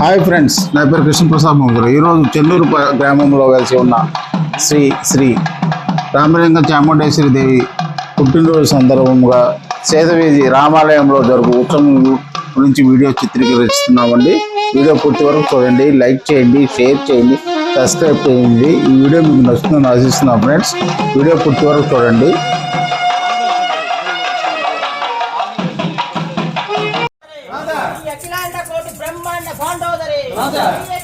Hi friends నా పేరు కృష్ణప్రసాద్ ముగ్గురు ఈరోజు చెల్లూరు గ్రామంలో కలిసి ఉన్న శ్రీ శ్రీ రామలింగ చాముండేశ్వరి దేవి పుట్టినరోజు సందర్భంగా సేదవీధి రామాలయంలో జరుగు ఉత్సవం గురించి వీడియో చిత్రీకరిస్తున్నామండి. వీడియో పూర్తి వరకు చూడండి లైక్ చేయండి షేర్ చేయండి సబ్స్క్రైబ్ చేయండి. ఈ వీడియో మీకు నచ్చుతుందని ఆశిస్తున్నాం ఫ్రెండ్స్. వీడియో పూర్తి వరకు చూడండి. ಪಾಂಡವದರೆ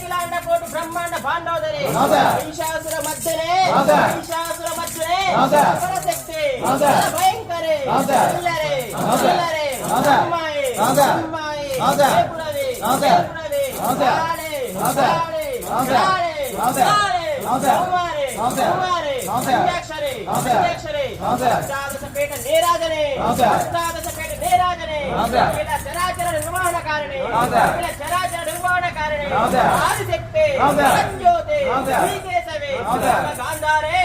ಕಿಲಾಂಡ ಕೋಟು ಬ್ರಹ್ಮಾಂಡ ಪಾಂಡವದರೆ ಮಹಿಷಾಸುರ ಮಧ್ಯನೇ ಮಹಿಷಾಸುರ ಮಧ್ಯನೇ ಪರಶಕ್ತಿ ಭಯಂಕರೇ ಇಲ್ಲರೇ ಇಲ್ಲರೇ ಅಮ್ಮಾಯಿ ಅಮ್ಮಾಯಿ ಜಯಪುರವೇ ಜಯಪುರವೇ ಕಾಳೆ ಕಾಳೆ ಕಾಳೆ ಕಾಳೆ ಸೋಮಾರೆ ಸೋಮಾರೆ ಸಂಧ್ಯಾಕ್ಷರೇ ಸಂಧ್ಯಾಕ್ಷರೇ ಅಷ್ಟಾದಶಪೇಟ ನೇರಾಜನೇ ಅಷ್ಟಾದಶಪೇಟ ನೇರಾಜನೇ ಪೀಠ ಚರಾಚರ ನಿರ್ವಹಣಾ ಕಾರಣೇ ಪೀಠ ಚರ ఆదిశక్తి సంజ్యోతి శ్రీకేశవి గాంధారే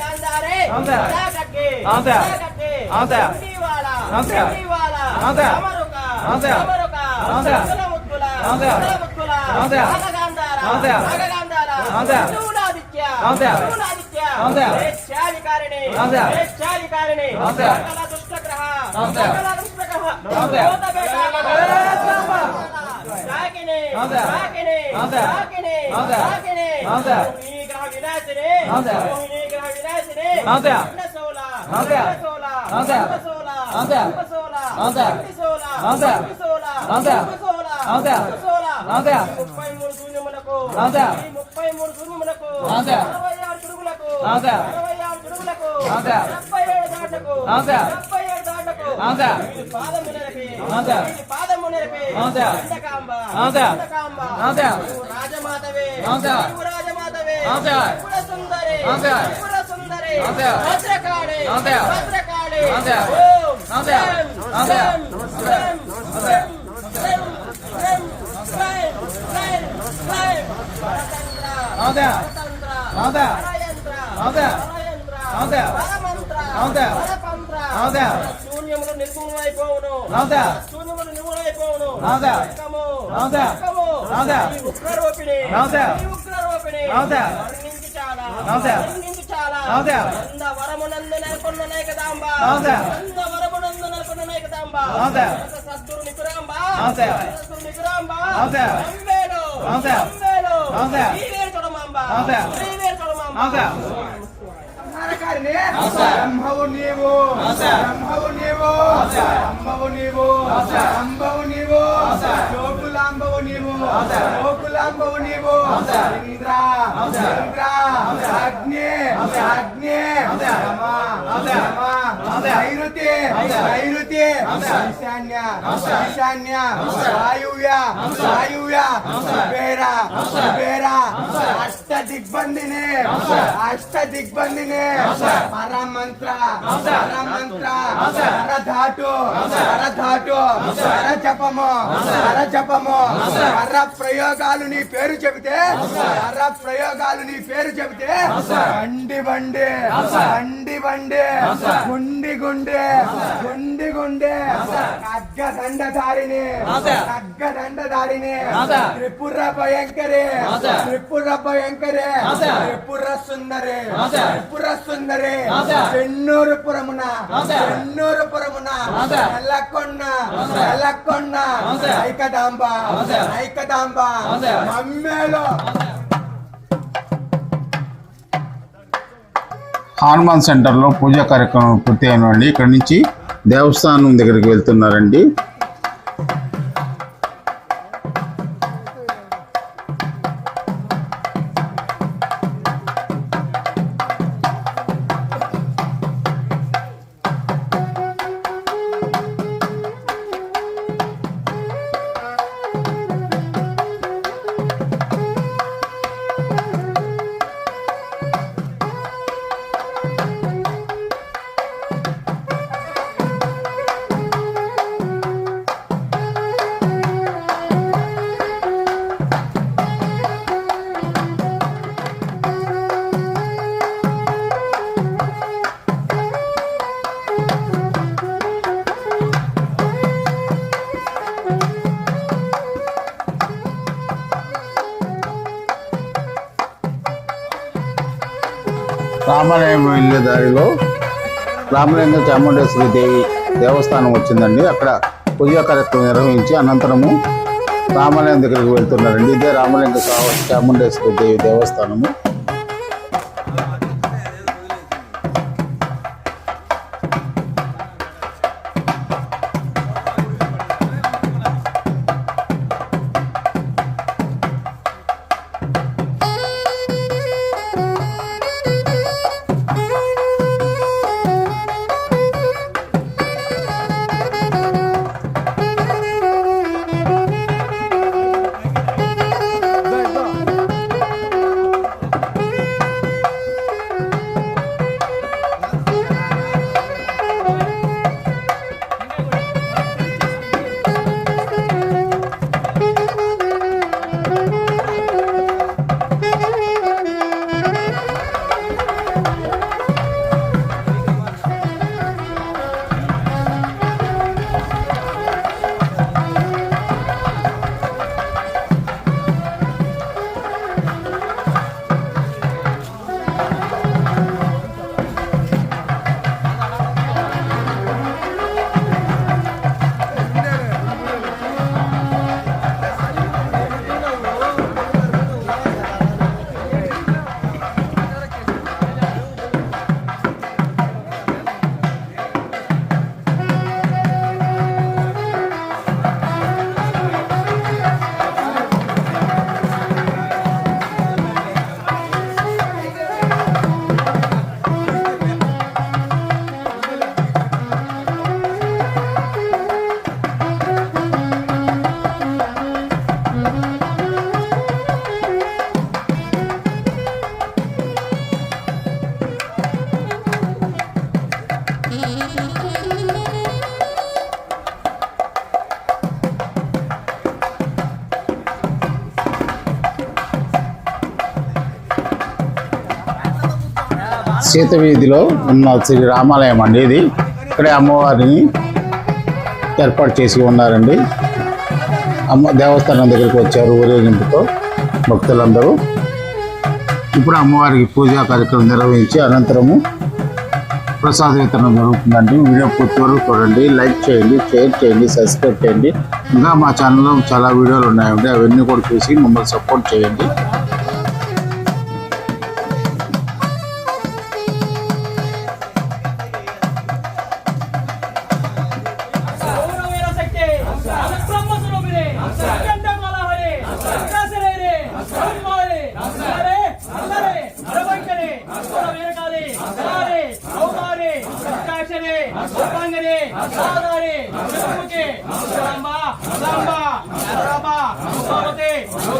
గాంధారే కదాకట్టే కదాకట్టే ఉండివాల ఉండివాల అమరుక అమరుక సులముద్దుల సులముద్దుల నాగగాంధార నాగగాంధార శూలాదిత్య శూలాదిత్య వేశ్యాధికారిణి వేశ్యాధికారిణి సకల దుష్టగ్రహ సకల దుష్టగ్రహ భూతబేట రాకిని ముప్పై మూడు శూన్యములకు. ముప్పై మూడు శూన్యములకు. అరవై ఆరు తిరుగులకు అరవై ఆరు తిరుగులకు డెబ్బై ఏడు దాటకు. డెబ్బై ఏడు దాటకు. పాదములకి పాద ధర్మము నెరపే రాజమాతవే. రాజమాతవే సుందరే సుందరే భద్రకాళే. భద్రకాళే. ఓం. రాజా రాజా రాజా రాజా రాజా రాజా శూన్యములు నిర్గుణమైపోవును. రాజా వరమునందు నెలకొన్న నాయకదాంబ. వరమునందు నెలకొన్న నాయకదాంబ. సద్గురు నికురాంబ సద్గురు నికురాంబ అంబేలో అంబేలో శ్రీవేరు చొడమాంబ శ్రీవేరు చొడమాంబ బ్రహ్మవు నీవు. బ్రహ్మవు నీవు నీవో అంబవు నీవో జోకులాంబవు నీవు. జోకులాంబవు నీవు. ఇంద్ర ఇంద్ర అగ్ని. అగ్ని. నైరుతి. నైరుతి. ఈశాన్య. ఈశాన్య. వాయువ్య. వాయువ్య. కుబేర. కుబేర. అష్ట దిగ్బంధిని. అష్ట దిగ్బంధిని. పరమంత్ర. పరమంత్ర. పరధాటు. పరధాటు. పర జపము జపము పర ప్రయోగాలు నీ పేరు చెబితే పర ప్రయోగాలు నీ పేరు చెబితే బండి బండి బండి బండి గుండి గుండె గుండి గుండె ఖడ్గ దండధారిని ఖడ్గ దండధారిని త్రిపుర భయంకరే త్రిపుర భయంకరే త్రిపుర సుందరి త్రిపుర సుందరి చెన్నూరుపురమున చెన్నూరుపురమున నెలకొన్న నెలకొన్న ఐకదాంబ ఐకదాంబ మమ్మేలో హనుమాన్ సెంటర్లో పూజా కార్యక్రమం పూర్తి అయినండి ఇక్కడ నుంచి దేవస్థానం దగ్గరికి వెళ్తున్నారండి. రామాలయం వెళ్ళే దారిలో రామలింగ చాముండేశ్వరి దేవి దేవస్థానం వచ్చిందండి. అక్కడ పూజా కార్యక్రమం నిర్వహించి అనంతరము రామాలయం దగ్గరికి వెళ్తున్నారండి. ఇదే రామలింగ చాముండేశ్వరి దేవి దేవస్థానము. సీత వీధిలో ఉన్న శ్రీ రామాలయం అండి ఇది. ఇక్కడే అమ్మవారిని ఏర్పాటు చేసి ఉన్నారండి. అమ్మ దేవస్థానం దగ్గరికి వచ్చారు ఊరేగింపుతో భక్తులందరూ. ఇప్పుడు అమ్మవారికి పూజా కార్యక్రమం నిర్వహించి అనంతరము ప్రసాద వితరణ జరుగుతుందండి. వీడియో పూర్తి వరకు చూడండి. లైక్ చేయండి షేర్ చేయండి సబ్స్క్రైబ్ చేయండి. ఇంకా మా ఛానల్లో చాలా వీడియోలు ఉన్నాయండి. అవన్నీ కూడా చూసి మమ్మల్ని సపోర్ట్ చేయండి.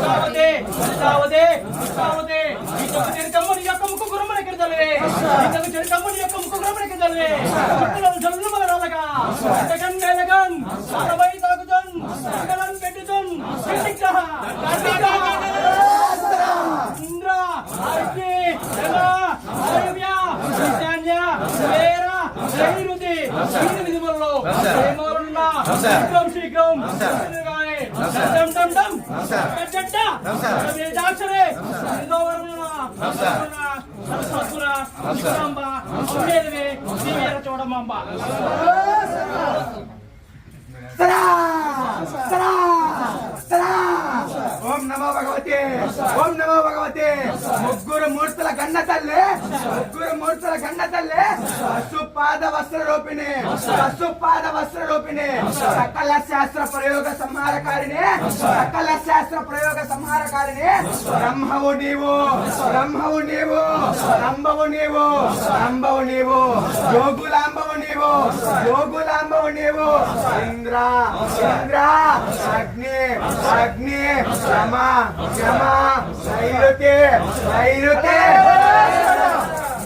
సీతావతి కృష్ణావతి ఈ యొక్క చెరుకమ్మని యొక్క ముక్కు గురమని కిందలే ఈ యొక్క చెరుకమ్మని యొక్క ముక్కు గురమని కిందలే చుట్టూ జల్లు మగరాలగా ఎంతకన్ వేలగన్ అరవై ఇంద్ర ఈశాన్య వేర నైరుతి మురలు ప్రేమరున్న శీఘ్రం శీఘ్రం. శీఘ్రంగానే డం డం డం కట్టట్ట వేదాక్షరే ఇందోవరమున సరస్వతుర విశ్రాంబ అమ్మేదవే శ్రీవీర చూడమాంబ ఓం నమో భగవతి ఓం నమో భగవతి ముగ్గురు మూర్తుల గన్న తల్లి ముగ్గురు మూర్తుల గన్న తల్లి పశుపాద వస్త్ర రూపిణి పశుపాద వస్త్ర రూపిణి సకల శాస్త్ర ప్రయోగ సంహారకారిణి సకల శాస్త్ర ప్రయోగ సంహారకారిణి బ్రహ్మవు నీవు బ్రహ్మవు నీవు రంభవు నీవు రంభవు నీవు యోగులాంబవు నీవు యోగులాంబవు నీవు ఇంద్ర. ఇంద్ర. అగ్ని. అగ్ని. యమ. యమ. నైరుతి. నైరుతి.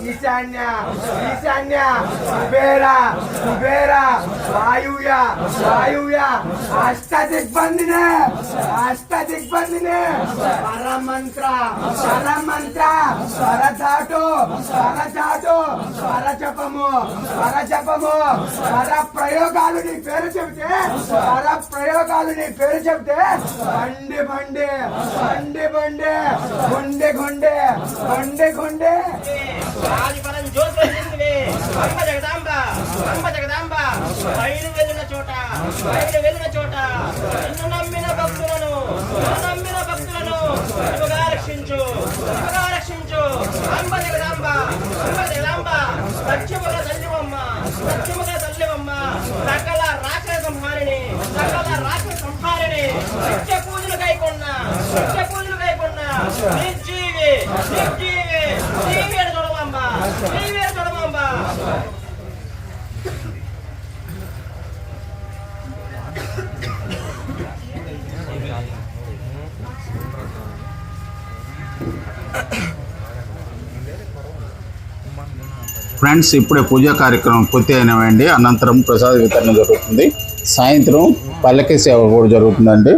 ఈశాన్య. ఈశాన్య. కుబేర. కుబేర. వాయువ్య. వాయువ్య. అష్ట దిగ్బంధినే అష్ట దిగ్బంధినే పరమంత్ర. పరమ పరమంత్ర పరచాటు పరచాటు పరజపము పరజపము పర ప్రయోగాలు నీ పేరు చెబితే పర ప్రయోగాలు నీ పేరు చెబితే బండి బండి బండి బండి గుండె గుండె గుండె గుండె. ఆదిపరం జ్యోతి వెలిగిందివే అంబ జగదాంబ అంబ జగదాంబ బయలు వెళ్ళిన చోట బయలు వెళ్ళిన చోట నిన్ను నమ్మిన భక్తులను నమ్మిన భక్తులను ఫ్రెండ్స్ ఇప్పుడే పూజా కార్యక్రమం పూర్తి అయినవండి. అనంతరం ప్రసాద వితరణ జరుగుతుంది. సాయంత్రం పల్లకి సేవ కూడా జరుగుతుందండి.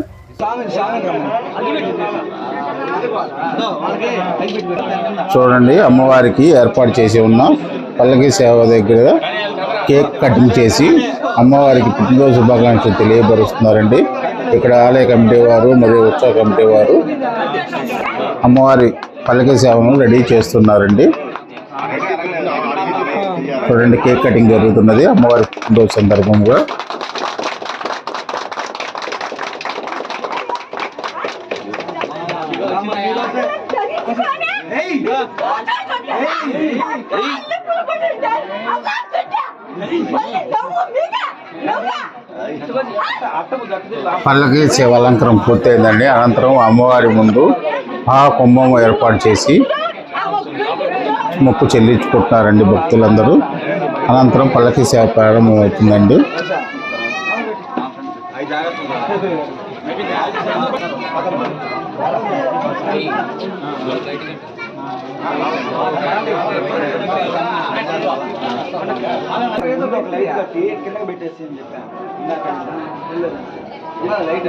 చూడండి అమ్మవారికి ఏర్పాటు చేసి ఉన్న పల్లకి సేవ దగ్గర కేక్ కటింగ్ చేసి అమ్మవారికి పుట్టినరోజు శుభాకాంక్షలు తెలియపరుస్తున్నారండి. ఇక్కడ ఆలయ కమిటీ వారు మరియు ఉత్సవ కమిటీ వారు అమ్మవారి పల్లకి సేవను రెడీ చేస్తున్నారండి. చూడండి కేక్ కటింగ్ జరుగుతున్నది. అమ్మవారి పుట్టినరోజు సందర్భంగా పల్లకి సేవ అలంకరణ పూర్తయిందండి. అనంతరం అమ్మవారి ముందు ఆ కుంభం ఏర్పాటు చేసి మొక్కు చెల్లించుకుంటున్నారండి భక్తులందరూ. అనంతరం పల్లకి సేవ ప్రారంభమవుతుందండి. కిందకి పెట్టేసి చెప్పాను లైట్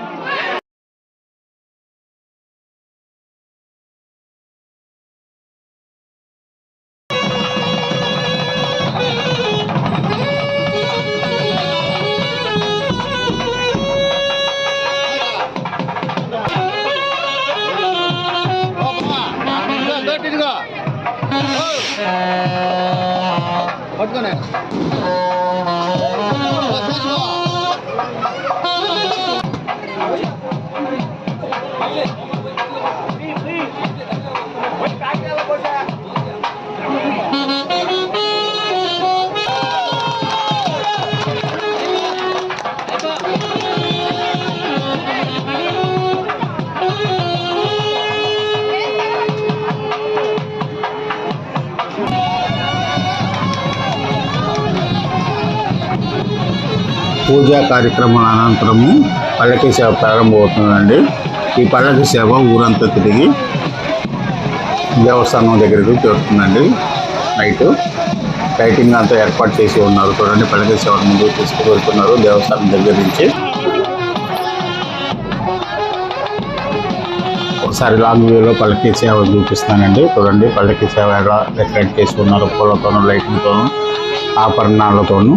పూజా కార్యక్రమం అనంతరము పల్లకి సేవ ప్రారంభమవుతుందండి. ఈ పల్లకి సేవ ఊరంతా తిరిగి దేవస్థానం దగ్గరికి చేరుతుందండి. నైట్ లైటింగ్ అంతా ఏర్పాటు చేసి ఉన్నారు చూడండి. పల్లకి సేవ ముందు తీసుకువెళ్తున్నారు దేవస్థానం దగ్గర నుంచి. ఒకసారి లాంగ్ వ్యూలో పల్లకి సేవ చూపిస్తానండి. చూడండి పల్లకి సేవ ఎలా డెకరేట్ చేసి ఉన్నారు పూలతోనూ లైటింగ్తోనూ ఆభరణాలతోనూ.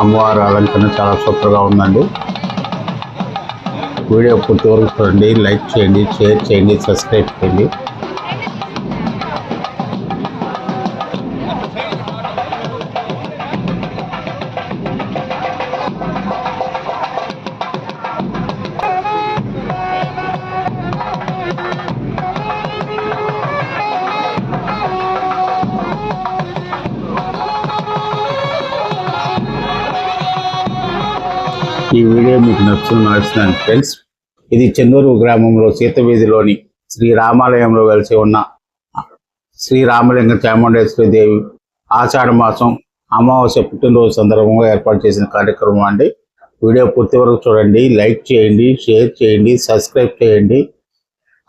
అమ్మవారి అలంకరణ చాలా సూపర్గా ఉందండి. వీడియో పూర్తి వరకు చూడండి లైక్ చేయండి షేర్ చేయండి సబ్స్క్రైబ్ చేయండి. ఈ వీడియో మీకు నచ్చును నచ్చుతున్నాను ఫ్రెండ్స్ ఇది చెన్నూరు గ్రామంలో సీతవీధిలోని శ్రీ రామాలయంలో వెలిసి ఉన్న శ్రీ రామలింగ చాముండేశ్వరి దేవి ఆషాఢ మాసం అమావాస్య పుట్టినరోజు సందర్భంగా ఏర్పాటు చేసిన కార్యక్రమం అండి. వీడియో పూర్తి వరకు చూడండి లైక్ చేయండి షేర్ చేయండి సబ్స్క్రైబ్ చేయండి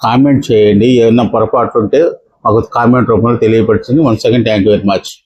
కామెంట్ చేయండి. ఏమైనా పొరపాటు ఉంటే మాకు కామెంట్ రూపంలో తెలియపరిచింది one second thank you very much